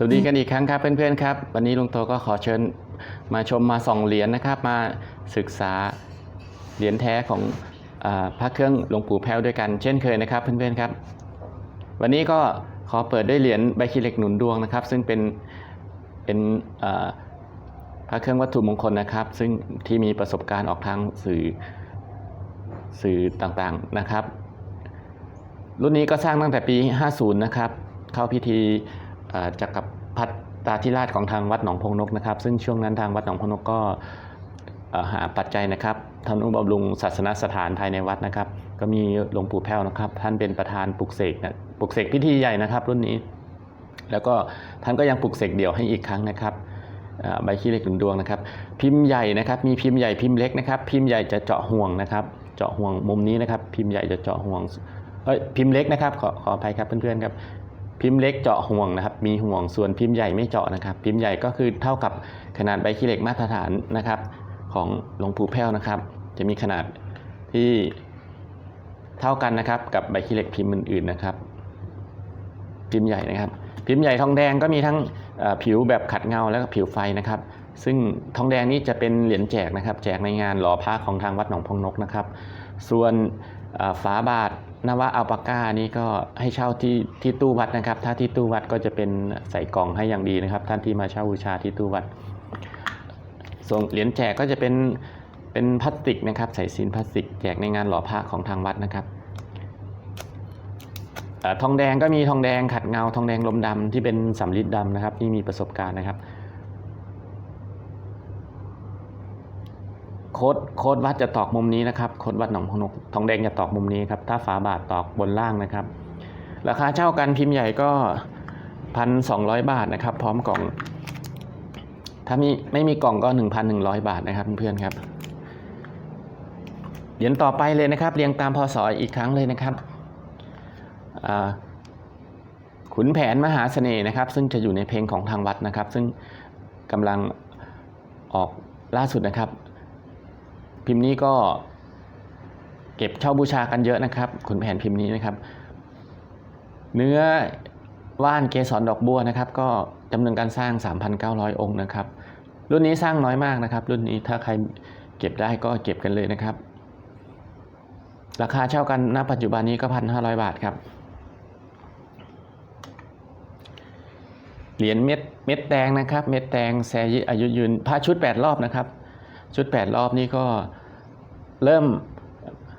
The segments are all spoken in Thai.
สวัสดีกันอีกครั้งครับเพื่อนๆครับ วันนี้ลุงโตก็ขอเชิญมาชมมาส่องเหรียญนะครับ มาศึกษาเหรียญแท้ของอพระเครื่องหลวงปู่แพ้วด้วยกันเช่นเคยนะครับเพื่อนๆครับ วันนี้ก็ขอเปิดด้วยเหรียญใบคีเหล็กหนุนดวงนะครับ ซึ่งเป็นเป็นพระเครื่องวัตถุมงคลนะครับ ซึ่งที่มีประสบการณ์ออกทางสื่อสื่อต่างๆนะครับ รุ่นนี้ก็สร้างตั้งแต่ปี 50 นะครับ เข้าพิธี จักรพรรดิตาธิราชของทางวัดหนองพงนกนะครับ ซึ่งช่วงนั้นทางวัดหนองพงนกก็หาปัจจัยนะครับทำนุบำรุงศาสนสถานภายในวัดนะครับ ก็มีหลวงปู่แพ้วนะครับ ท่านเป็นประธานปลุกเสกนะปลุกเสกพิธีใหญ่นะครับ รุ่นนี้ แล้วก็ท่านก็ยังปลุกเสกเดี่ยวให้อีกครั้งนะครับใบขี้เหล็กหนุนดวงนะครับ พิมพ์ใหญ่นะครับมีพิมพ์ใหญ่พิมพ์เล็กนะครับ พิมพ์ใหญ่จะเจาะห่วงนะครับ เจาะห่วงมุมนี้นะครับ พิมพ์ใหญ่จะเจาะห่วงเอ้ยพิมพ์เล็กนะครับขอขออภัยครับเพื่อนๆครับ พิมพ์เล็กเจาะห่วงนะครับ มีห่วงส่วนพิมพ์ใหญ่ไม่เจาะนะครับ พิมพ์ใหญ่ก็คือเท่ากับขนาดใบขี้เหล็กมาตรฐานนะครับ ของหลวงปู่แพ้วนะครับ จะมีขนาดที่เท่ากันนะครับ กับใบขี้เหล็กพิมพ์อื่นๆนะครับ พิมพ์ใหญ่นะครับ พิมพ์ใหญ่ทองแดงก็มีทั้งผิวแบบขัดเงาแล้วก็ผิวไฟนะครับ ซึ่งทองแดงนี้จะเป็นเหรียญแจกนะครับ แจกในงานหล่อพระของทางวัดหนองพงนกนะครับ ส่วนฝาบาท นวะอัลปาก้านี่ก็ให้เช่าที่ที่ตู้วัดนะครับ ถ้าที่ตู้วัดก็จะเป็นใส่กล่องให้อย่างดีนะครับ ท่านที่มาเช่าบูชาที่ตู้วัด ส่วนเหรียญแจกก็จะเป็นเป็นพลาสติกนะครับใส่ซีนพลาสติกแจกในงานหล่อพระของทางวัดนะครับอทองแดงก็มีทองแดงขัดเงาทองแดงลมดำที่เป็นสำริดดำนะครับที่มีประสบการณ์นะครับ โค้ดโค้ดวัดจะตอกมุมนี้นะครับโค้ดวัดหนองพนกทองแดงจะตอกมุมนี้ครับถ้าฝาบาทตอกบนล่างนะครับ ราคาเช่ากันพิมพ์ใหญ่ก็พันสองร้อยบาทนะครับ พร้อมกล่อง ถ้ามีไม่มีกล่องก็1,100บาทนะครับเพื่อนๆครับเหรียญต่อไปเลยนะครับ เรียงตามพศอีกครั้งเลยนะครับขุนแผนมหาเสน่ห์นะครับ ซึ่งจะอยู่ในเพลงของทางวัดนะครับ ซึ่งกำลังออกล่าสุดนะครับ พิมพ์นี้ก็เก็บเช่าบูชากันเยอะนะครับขุนแผนพิมพ์นี้นะครับ เนื้อว่านเกสรดอกบัวนะครับ ก็จำนวนการสร้าง 3,900 องค์นะครับ รุ่นนี้สร้างน้อยมากนะครับ รุ่นนี้ถ้าใครเก็บได้ก็เก็บกันเลยนะครับ ราคาเช่ากันณปัจจุบันนี้ก็พันห้าบาทครับเหรียญเม็ดเม็ดแดงนะครับ เม็ดแดงแซยิอายุยืนพระชุด 8 รอบนะครับ ชุด 8 รอบนี้ก็ เริ่ม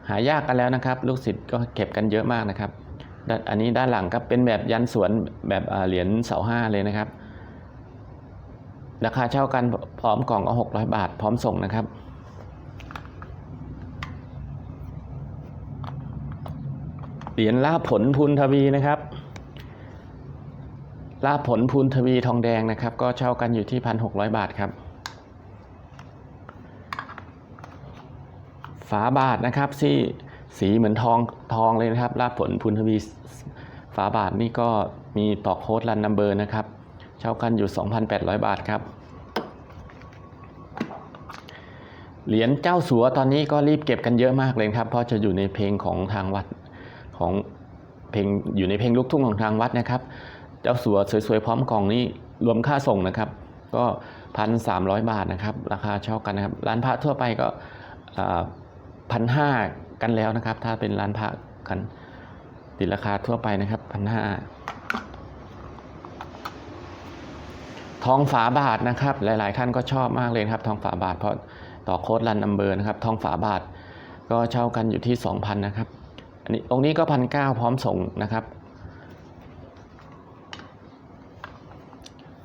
หายากกันแล้วนะครับ ลูกศิษย์ก็เก็บกันเยอะมากนะครับด้านอันนี้ด้านหลังครับเป็นแบบยันสวนแบบเหรียญเสาห้าเลยนะครับ ราคาเช่ากันพร้อมกล่องก็600บาท พร้อมส่งนะครับเหรียญลาผลพูนทวีนะครับลาผลพูนทวีทองแดงนะครับ ก็เช่ากันอยู่ที่1,600บาทครับ ฝาบาทนะครับที่สีเหมือนทองทองเลยนะครับลาบผลพุนทวีฝาบาทนี่ก็มีต่อโค้ดรันนัมเบอร์นะครับ เช่ากันอยู่ 2,800 บาทครับ เหรียญเจ้าสัวตอนนี้ก็รีบเก็บกันเยอะมากเลยครับ เพราะจะอยู่ในเพลงของทางวัดของเพลงอยู่ในเพลงลูกทุ่งของทางวัดนะครับ เจ้าสัวสวยๆพร้อมกล่องนี้รวมค่าส่งนะครับ ก็พันสามร้อยบาทนะครับ ราคาเช่ากันนะครับ ร้านพระทั่วไปก็ พันห้ากันแล้วนะครับ ถ้าเป็นร้านพระกันติดราคาทั่วไปนะครับพันห้าทองฝาบาทนะครับ หลาย ๆ ท่านก็ชอบมากเลยครับ ทองฝาบาทเพราะต่อโค้ดรันนัมเบอร์นะครับ ทองฝาบาทก็เช่ากันอยู่ที่ 2,000 นะครับ อันนี้องค์นี้ก็พันเก้าพร้อมส่งนะครับ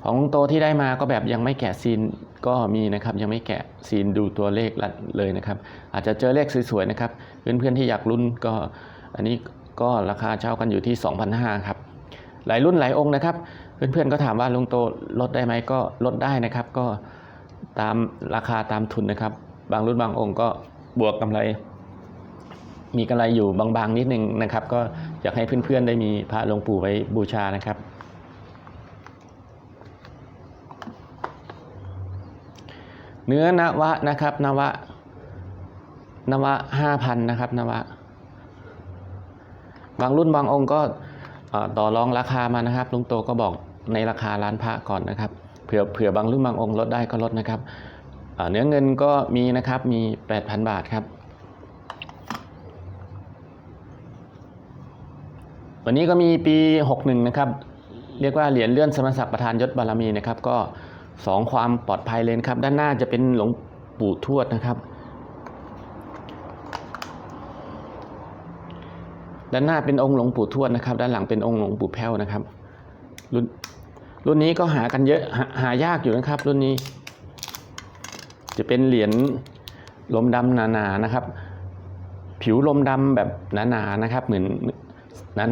ของโตที่ได้มาก็แบบยังไม่แกะซีนก็มีนะครับยังไม่แกะซีนดูตัวเลขเลยนะครับ อาจจะเจอเลขสวยๆนะครับ เพื่อนๆที่อยากลุ้นก็ อันนี้ก็ราคาเช่ากันอยู่ที่ 2,500ครับหลายรุ่นหลายองค์นะครับ เพื่อนๆก็ถามว่าลุงโตลดได้ไหมก็ลดได้นะครับ ก็ตามราคาตามทุนนะครับ บางรุ่นบางองค์ก็บวกกำไร มีกำไรอยู่บางๆนิดนึงนะครับ ก็อยากให้เพื่อนๆได้มีพระหลวงปู่ไว้บูชานะครับ เนื้อนวะนะครับ นวะ นวะห้าพันนะครับ นวะ บางรุ่นบางองค์ก็ต่อรองราคามานะครับลุงโตก็บอกในราคาร้านพระก่อนนะครับเผื่อเผื่อบางรุ่นบางองค์ลดได้ก็ลดนะครับเนื้อเงินก็มีนะครับมี 8,000 บาทครับ วันนี้ก็มีปี 61 นะครับ เรียกว่าเหรียญเลื่อนสมณศักดิ์ประธานยศบารมีนะครับ ก็ สองความปลอดภัยเลยนครับ ด้านหน้าจะเป็นหลวงปู่ทวดนะครับ ด้านหน้าเป็นองค์หลวงปู่ทวดนะครับ ด้านหลังเป็นองค์หลวงปู่แพ้วนะครับ รุ่นรุ่นนี้ก็หากันเยอะหาหายากอยู่นะครับ รุ่นนี้ จะเป็นเหรียญลมดำหนาๆนะครับ ผิวลมดำแบบหนาๆนะครับ เหมือน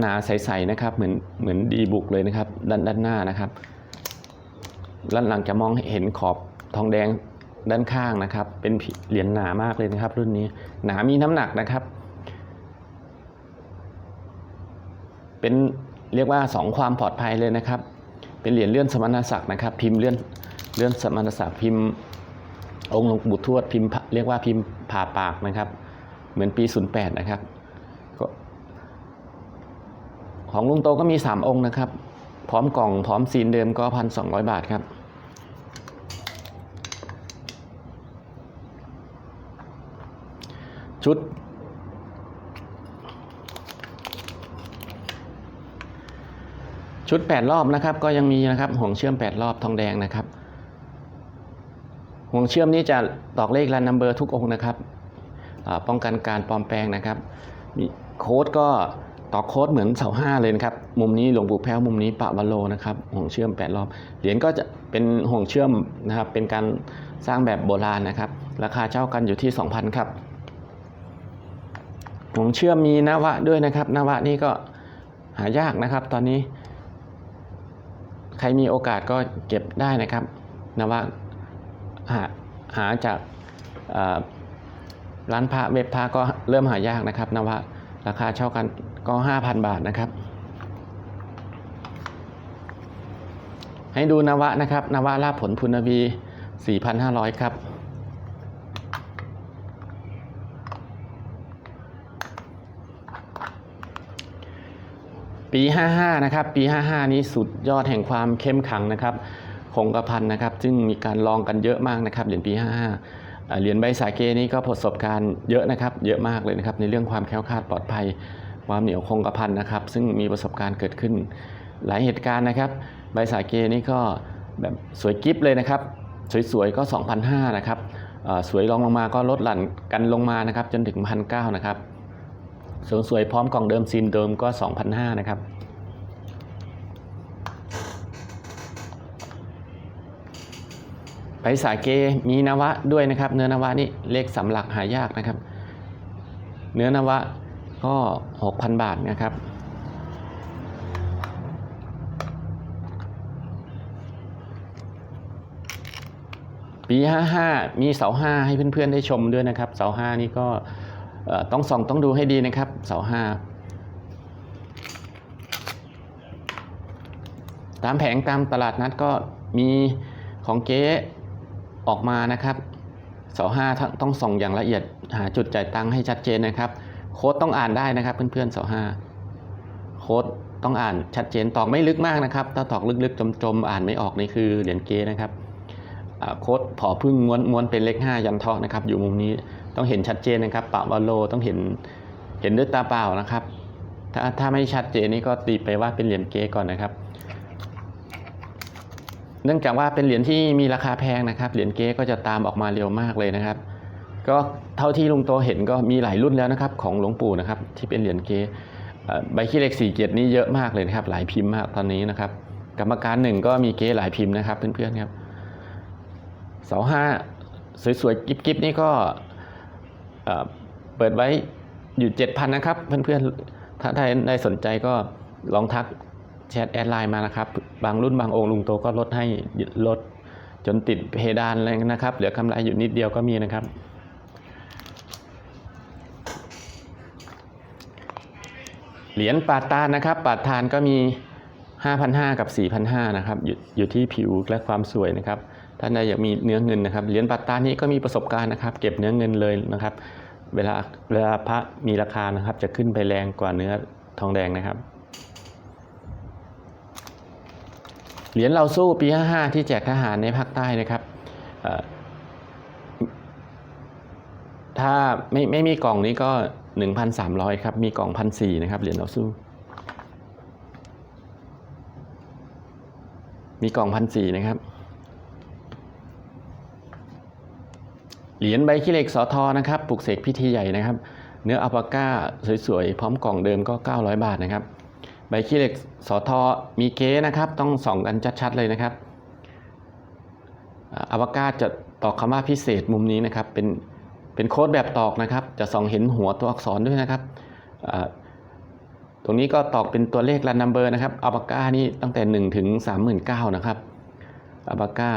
หนาๆใสๆนะครับ เหมือนเหมือนดีบุกเลยนะครับ ด้านด้านหน้านะครับ ด้านหลังจะมองเห็นขอบทองแดงด้านข้างนะครับ เป็นเหรียญหนามากเลยนะครับ รุ่นนี้หนามีน้ำหนักนะครับ เป็นเรียกว่าสองความปลอดภัยเลยนะครับ เป็นเหรียญเลื่อนสมณศักดิ์นะครับ พิมพ์เลื่อนเลื่อนสมณศักดิ์พิมพ์องค์หลวงปู่ทวดพิมพ์เรียกว่าพิมพ์ผ่าปากนะครับ เหมือนปี 08 นะครับของลุงโตก็มี 3 องค์นะครับ พร้อมกล่องพร้อมซีนเดิมก็1,200บาทครับชุด ชุด 8 รอบนะครับ ก็ยังมีนะครับห่วงเชื่อม 8 รอบทองแดงนะครับห่วงเชื่อมนี้จะตอกเลขรันนัมเบอร์ทุกองค์นะครับป้องกันการปลอมแปลงนะครับมีโค้ดก็ ต่อโค้ดเหมือนเสาห้าเลยนะครับ มุมนี้หลวงปู่แพ้วมุมนี้ปะวะโลนะครับห่วงเชื่อม 8 รอบ เหรียญก็จะเป็นห่วงเชื่อมนะครับ เป็นการสร้างแบบโบราณนะครับ ราคาเช่ากันอยู่ที่ 2,000 ครับห่วงเชื่อมมีนวะด้วยนะครับ นวะนี่ก็หายากนะครับ ตอนนี้ ใครมีโอกาสก็เก็บได้นะครับ นวะหาหาจากร้านพระเว็บพระก็เริ่มหายากนะครับนวะราคาเช่ากัน ก็ 5,000 บาทนะครับ ให้ดูนวะนะครับนวะลาผลพุนวี 4,500 ครับ ปี 55 นะครับ ปี 55 นี้สุดยอดแห่งความเข้มขังนะครับคงกระพันนะครับ ซึ่งมีการลองกันเยอะมากนะครับเหรียญปี 55อ่าเหรียญใบสาเกนี้ก็ประสบการณ์เยอะนะครับ เยอะมากเลยนะครับ ในเรื่องความแคล้วคลาดปลอดภัย ความเหนียวคงกระพันนะครับ ซึ่งมีประสบการณ์เกิดขึ้น หลายเหตุการณ์นะครับ ใบสาเกนี้ก็แบบสวยกิฟเลยนะครับ สวยๆ ก็2,500นะครับสวยรองลงมาก็ลดหลั่นกันลงมานะครับ จนถึง1,900นะครับสวยๆพร้อมกล่องเดิมซีนเดิมก็2,500นะครับไปสาเกมีนวะด้วยนะครับ เนื้อนวะนี่เลขสำหลักหายากนะครับ เนื้อนวะ ก็ 6,000 บาทนะครับ ปี 55 มีเสาห้าให้เพื่อนๆได้ชมด้วยนะครับ เสาห้านี่ก็ต้องส่องต้องดูให้ดีนะครับ เสาห้าตามแผงตามตลาดนัดก็มีของเก๊ออกมานะครับ เสาห้าต้องส่องอย่างละเอียดหาจุดจ่ายตังค์ให้ชัดเจนนะครับ โค้ดต้องอ่านได้นะครับ เพื่อนๆเสาห้าโค้ดต้องอ่านชัดเจนตอกไม่ลึกมากนะครับ ถ้าตอกลึกๆจมๆอ่านไม่ออกนี่คือเหรียญเกนะครับโค้ดผอพึ่งม้วนม้วนเป็นเลข5ยันทอกนะครับ อยู่มุมนี้ต้องเห็นชัดเจนนะครับปะวาโลต้องเห็นเห็นด้วยตาเปล่านะครับ ถ้าถ้าไม่ชัดเจนนี่ก็ตีไปว่าเป็นเหรียญเกก่อนนะครับ เนื่องจากว่าเป็นเหรียญที่มีราคาแพงนะครับเหรียญเกก็จะตามออกมาเร็วมากเลยนะครับ ก็เท่าที่ลุงโตเห็นก็มีหลายรุ่นแล้วนะครับของหลวงปู่นะครับที่เป็นเหรียญเกใบขี้เหล็กสี่เกียรตินี่เยอะมากเลยนะครับ หลายพิมพ์มากตอนนี้นะครับ กรรมการหนึ่งก็มีเกหลายพิมพ์นะครับเพื่อนๆครับเสาห้าสวยๆกิ๊บๆนี่ก็เปิดไว้อยู่7,000นะครับ เพื่อนๆถ้าใครได้สนใจก็ลองทักแชทแอดไลน์มานะครับ บางรุ่นบางองค์ลุงโตก็ลดให้ลดจนติดเพดานเลยนะครับ เหลือกำไรอยู่นิดเดียวก็มีนะครับ เหรียญปาตานนะครับปาทานก็มี 5,500 กับ 4,500 นะครับอยู่อยู่ที่ผิวและความสวยนะครับท่านใดอยากมีเนื้อเงินนะครับเหรียญปัตานี้ก็มีประสบการณ์นะครับ เก็บเนื้อเงินเลยนะครับ เวลาเวลาพระมีราคานะครับ จะขึ้นไปแรงกว่าเนื้อทองแดงนะครับเหรียญเราสู้ปี 55 ที่แจกทหารในภาคใต้นะครับถ้าไม่ไม่มีกล่องนี้ก็ 1,300 ครับ มีกล่องพันสี่นะครับ เหรียญเราสู้ มีกล่องพันสี่นะครับ เหรียญใบขี้เหล็กสอทอนะครับ ปลุกเสกพิธีใหญ่นะครับ เนื้ออัลปาก้าสวยๆ พร้อมกล่องเดิมก็ 900 บาทนะครับ ใบขี้เหล็กสอทอมีเก๊นะครับ ต้องส่องกันชัดๆเลยนะครับอัลปาก้าจะตอกคำว่าพิเศษมุมนี้นะครับ เป็น เป็นโค้ดแบบตอกนะครับ จะส่องเห็นหัวตัวอักษรด้วยนะครับ ตรงนี้ก็ตอกเป็นตัวเลขรันนัมเบอร์นะครับอัลปาก้านี่ตั้งแต่ 1 ถึง 39,000นะครับอัลปาก้า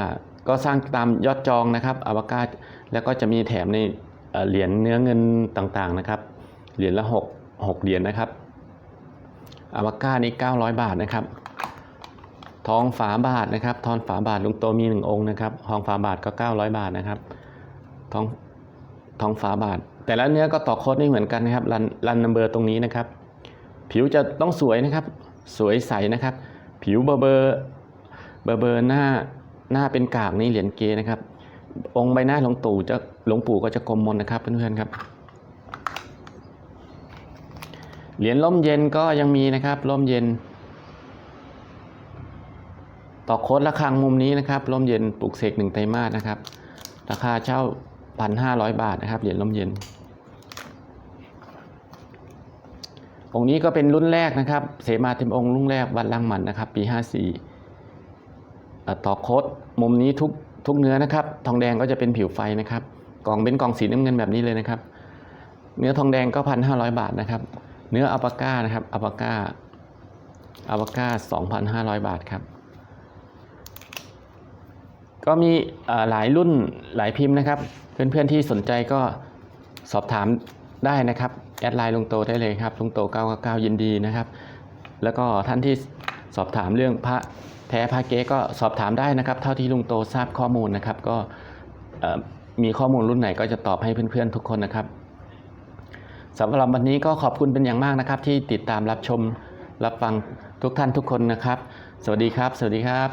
ก็สร้างตามยอดจองนะครับอัลปาก้าแล้วก็จะมีแถมในเอ่เหรียญเนื้อเงินต่างๆนะครับ เหรียญละ 6 6เหรียญนะครับอาวาก้านี่900 บาทนะครับทองฝาบาทนะครับ ทองฝาบาทลุงโตมีหนึ่งองค์นะครับ ทองฝาบาทก็ 900 บาทนะครับ ทอง ทองฝาบาทแต่ละเนื้อก็ต่อโคดไม่เหมือนกันนะครับรันรันนัมเบอร์ตรงนี้นะครับ ผิวจะต้องสวยนะครับ สวยใสนะครับ ผิวเบอร์เบอร์เบอร์เบอร์หน้าหน้าเป็นกากนี่เหรียญเกนะครับ องค์ใบหน้าหลวงตู่จะหลวงปู่ก็จะกลมมนนะครับเพื่อนๆครับเหรียญล่มเย็นก็ยังมีนะครับล่มเย็น ต่อโค้ดระฆังมุมนี้นะครับล่มเย็นปลุกเสกหนึ่งไตรมาสนะครับ ราคาเช่า พันห้าร้อยบาทนะครับเหรียญลมเย็น องค์นี้ก็เป็นรุ่นแรกนะครับ เสมาเต็มองค์รุ่นแรกวัดลังหมันนะครับ ปี 54อ่ต่อโค้ดมุมนี้ทุกทุกเนื้อนะครับ ทองแดงก็จะเป็นผิวไฟนะครับ กล่องเป็นกล่องสีน้ำเงินแบบนี้เลยนะครับ เนื้อทองแดงก็พันห้าร้อยบาทนะครับ เนื้ออัปาก้านะครับอัปาก้าอัปาก้าสองพันห้าร้อยบาทครับก็มีหลายรุ่นหลายพิมพ์นะครับ เพื่อนๆที่สนใจก็สอบถามได้นะครับ แอดไลน์ลุงโตได้เลยครับลุงโต999ยินดีนะครับ แล้วก็ท่านที่สอบถามเรื่องพระแท้พระเก๊ก็สอบถามได้นะครับ เท่าที่ลุงโตทราบข้อมูลนะครับ ก็มีข้อมูลรุ่นไหนก็จะตอบให้เพื่อนๆทุกคนนะครับสำหรับวันนี้ก็ขอบคุณเป็นอย่างมากนะครับ ที่ติดตามรับชมรับฟังทุกท่านทุกคนนะครับ สวัสดีครับ สวัสดีครับ